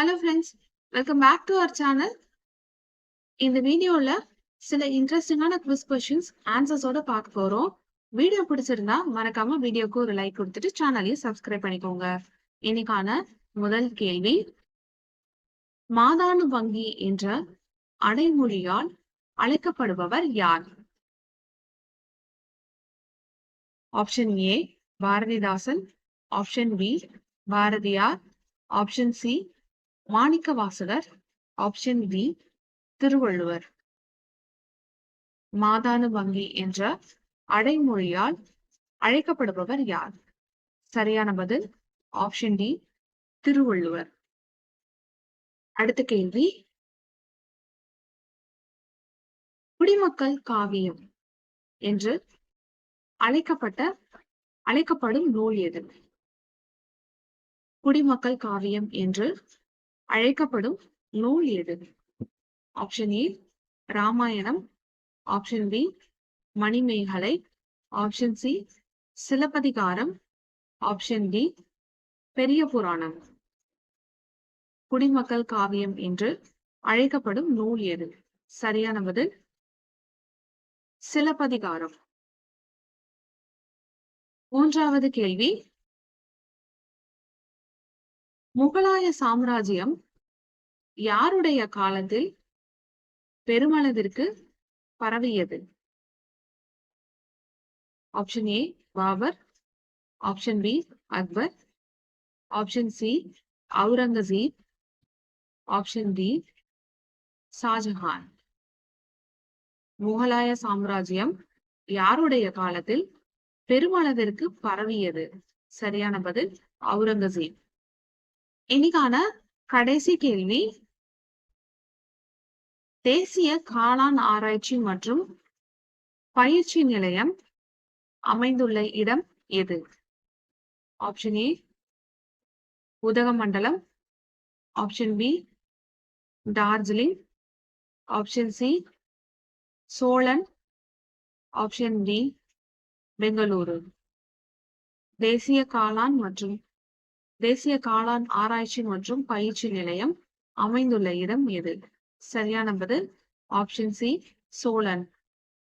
Hello friends welcome back to our channel இந்த வீடியோல சில இன்ட்ரெஸ்டிங்கான குவிஸ் கொஷின்ஸ் ஆன்சர்ஸோட பார்க்க போறோம். வீடியோ பிடிச்சிருந்தா மறக்காம வீடியோக்கு ஒரு லைக் கொடுத்துட்டு சேனலையும் சப்ஸ்கிரைப் பண்ணிக்கோங்க. இன்னைக்கான முதல் கேள்வி மாதானு வங்கி என்ற அடைமொழியால் அழைக்கப்படுபவர் யார்? Option A Bharathidasan. Option B Bharathiyar. Option C Manikka Vasagar option B Thiruvalluvar. மாதானு வங்கி என்ற அடைமொழியால் அழைக்கப்படுபவர் யார்? சரியான பதில் ஆப்ஷன் டி திருவள்ளுவர். அடுத்த கேள்வி. குடிமக்கள் காவியம் என்று அழைக்கப்பட்ட அழைக்கப்படும் நூல் எது? குடிமக்கள் காவியம் என்று அழைக்கப்படும் நூல் எது? Option A Ramayanam. Option B Manimekalai. Option C Silappathikaram. Option D Periya Puranam. குடிமக்கள் காவியம் என்று அழைக்கப்படும் நூல் எது? சரியான பதில் சிலப்பதிகாரம். மூன்றாவது கேள்வி முகலாய சாம்ராஜ்யம் யாருடைய காலத்தில் பெருமளவிற்கு பரவியது? Option A Babur. Option B Akbar. Option C Aurangzeb. Option D Shah Jahan. முகலாய சாம்ராஜ்யம் யாருடைய காலத்தில் பெருமளவிற்கு பரவியது? சரியான பதில் அவுரங்கசீப். இன்னைக்கான கடைசி கேள்வி. தேசிய காளான் ஆராய்ச்சி மற்றும் பயிற்சி நிலையம் அமைந்துள்ள இடம் எது? Option A Udhagamandalam. Option B Darjeeling. Option C Solan. Option D Bengaluru. தேசிய காளான் மற்றும் தேசிய காளான் ஆராய்ச்சி மற்றும் பயிற்சி நிலையம் அமைந்துள்ள இடம் எது? சரியான பதில் ஆப்ஷன் சி சோழன்.